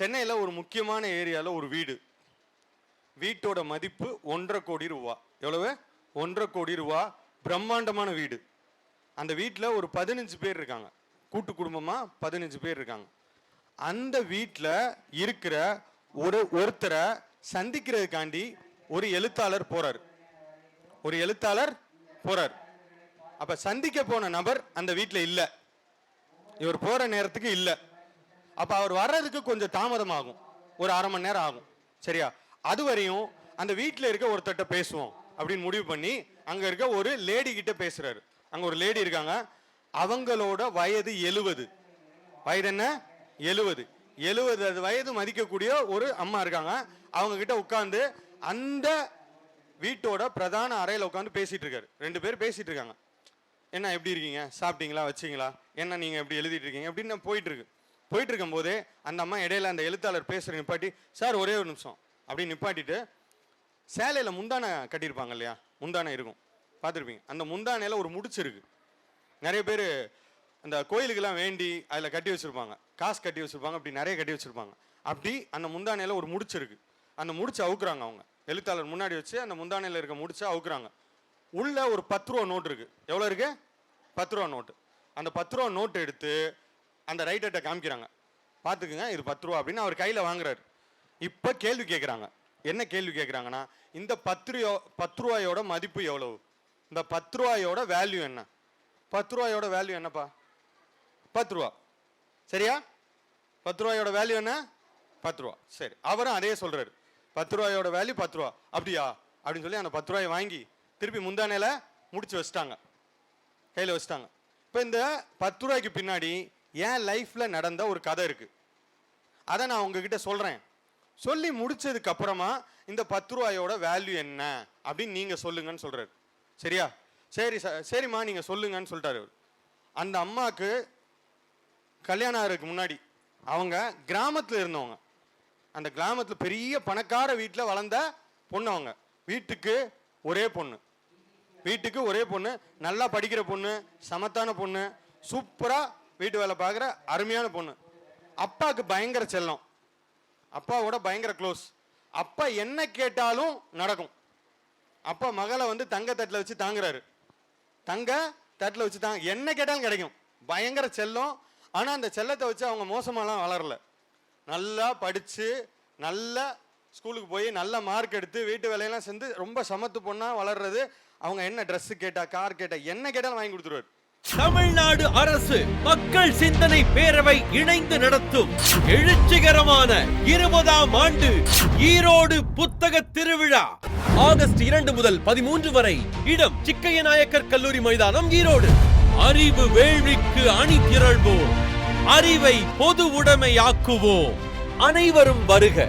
சென்னையில் ஒரு முக்கியமான ஏரியாவில் ஒரு வீடு. வீட்டோட மதிப்பு ஒன்றரை கோடி ரூபா. எவ்வளவு? ஒன்றரை கோடி ரூபா. பிரம்மாண்டமான வீடு. அந்த வீட்டில் ஒரு பதினஞ்சு பேர் இருக்காங்க. கூட்டு குடும்பமாக பதினஞ்சு பேர் இருக்காங்க. அந்த வீட்டில் இருக்கிற ஒரு ஒருத்தரை சந்திக்கிறதுக்காண்டி ஒரு எழுத்தாளர் போகிறார் ஒரு எழுத்தாளர் போகிறார் அப்போ சந்திக்க போன நபர் அந்த வீட்டில் இல்லை. இவர் போகிற நேரத்துக்கு இல்லை. அப்போ அவர் வர்றதுக்கு கொஞ்சம் தாமதமாகும். ஒரு அரை மணி நேரம் ஆகும். சரியா? அது வரையும் அந்த வீட்டில் இருக்க ஒருத்தட்ட பேசுவோம் அப்படின்னு முடிவு பண்ணி அங்கே இருக்க ஒரு லேடி கிட்ட பேசுறாரு. அங்கே ஒரு லேடி இருக்காங்க. அவங்களோட வயது எழுவது. வயது என்ன? எழுவது. எழுவது வயது மதிக்கக்கூடிய ஒரு அம்மா இருக்காங்க. அவங்க கிட்ட உட்காந்து அந்த வீட்டோட பிரதான அறையில் உட்காந்து பேசிட்டு இருக்காரு. ரெண்டு பேர் பேசிட்டு இருக்காங்க. என்ன எப்படி இருக்கீங்க? சாப்பிட்டீங்களா? வச்சீங்களா? என்ன நீங்கள் எப்படி எழுதிட்டு இருக்கீங்க? அப்படின்னு போயிட்டு இருக்கு. போயிட்டு இருக்கும்போது அந்த அம்மா இடையில அந்த எழுத்தாளர் பேசுற நிப்பாட்டி சார் ஒரே ஒரு நிமிஷம் அப்படின்னு நிப்பாட்டிட்டு சேலையில் முந்தானை கட்டியிருப்பாங்க இல்லையா? முந்தானை இருக்கும். பார்த்துருப்பீங்க. அந்த முந்தானையில் ஒரு முடிச்சுருக்கு நிறைய பேர் அந்த கோயிலுக்கெல்லாம் வேண்டி அதில் கட்டி வச்சிருப்பாங்க. காசு கட்டி வச்சுருப்பாங்க. அப்படி நிறைய கட்டி வச்சுருப்பாங்க. அப்படி அந்த முந்தானையில் ஒரு முடிச்சிருக்கு அந்த முடிச்சு அவுக்குறாங்க அவங்க. எழுத்தாளர் முன்னாடி வச்சு அந்த முந்தானையில் இருக்க முடிச்சு அவுக்குறாங்க. உள்ளே ஒரு பத்து ரூபா நோட்டு இருக்குது எவ்வளோ இருக்குது பத்து ரூபா நோட்டு. அந்த பத்து ரூபா நோட்டு எடுத்து அந்த ரைட்டர்கிட்ட காமிக்கிறாங்க. பார்த்துக்குங்க இது பத்து ரூபா அப்படின்னு அவர் கையில் வாங்குறாரு. இப்போ கேள்வி கேட்குறாங்க என்ன கேள்வி கேட்குறாங்கன்னா இந்த பத்து ரூபா பத்து ரூபாயோட மதிப்பு எவ்வளவு? இந்த பத்து ரூபாயோட வேல்யூ என்ன? பத்து ரூபாயோட வேல்யூ என்னப்பா? பத்து ரூபா. சரியா? பத்து ரூபாயோட வேல்யூ என்ன? பத்து ரூபா. சரி அவரும் அதே சொல்கிறாரு பத்து ரூபாயோட வேல்யூ பத்து ரூபா. அப்படியா? அப்படின்னு சொல்லி அந்த பத்து ரூபாயை வாங்கி திருப்பி முந்தானையில் முடிச்சு வச்சிட்டாங்க. கையில் வச்சிட்டாங்க. இப்போ இந்த பத்து ரூபாய்க்கு பின்னாடி என் லைஃப்பில் நடந்த ஒரு கதை இருக்குது அதை நான் உங்ககிட்ட சொல்கிறேன் சொல்லி முடித்ததுக்கு அப்புறமா இந்த பத்து ரூபாயோட வேல்யூ என்ன அப்படின்னு நீங்கள் சொல்லுங்கன்னு சொல்கிறாரு சரியா? சரி ச- சரிம்மா நீங்கள் சொல்லுங்கன்னு சொல்லிட்டாரு அந்த அம்மாவுக்கு கல்யாணம் ஆகிறதுக்கு முன்னாடி அவங்க கிராமத்தில் இருந்தவங்க. அந்த கிராமத்தில் பெரிய பணக்கார வீட்டில் வளர்ந்த பொண்ணு அவங்க. வீட்டுக்கு ஒரே பொண்ணு. வீட்டுக்கு ஒரே பொண்ணு. நல்லா படிக்கிற பொண்ணு சமத்தான பொண்ணு சூப்பராக வீட்டு வேலை பார்க்குற அருமையான பொண்ணு. அப்பாவுக்கு பயங்கர செல்லம். அப்பாவோட பயங்கர க்ளோஸ் அப்பா என்ன கேட்டாலும் நடக்கும். அப்பா மகளை வந்து தங்க தட்டில் வச்சு தாங்குறாரு. தங்க தட்டில் வச்சு தாங்க என்ன கேட்டாலும் கிடைக்கும். பயங்கர செல்லம். ஆனால் அந்த செல்லத்தை வச்சு அவங்க மோசமாலாம் வளரல. நல்லா படித்து நல்லா ஸ்கூலுக்கு போய் நல்ல மார்க் எடுத்து வீட்டு வேலையெல்லாம் செஞ்சு ரொம்ப சமத்து பொண்ணாக வளர்றது. அவங்க என்ன ட்ரெஸ்ஸு கேட்டால் கார் கேட்டால் என்ன கேட்டாலும் வாங்கி கொடுத்துருவாரு. தமிழ்நாடு அரசு மக்கள் சிந்தனை பேரவை இணைந்து நடத்தும் எழுச்சிகரமான இருபதாம் ஆண்டு ஈரோடு புத்தக திருவிழா. ஆகஸ்ட் இரண்டு முதல் பதிமூன்று வரை இடம் சிக்கைய நாயக்கர் கல்லூரி மைதானம் ஈரோடு. அறிவு வேள்விக்கு அணி திரள்வோம். அறிவை பொது உடைமையாக்குவோம். அனைவரும் வருக.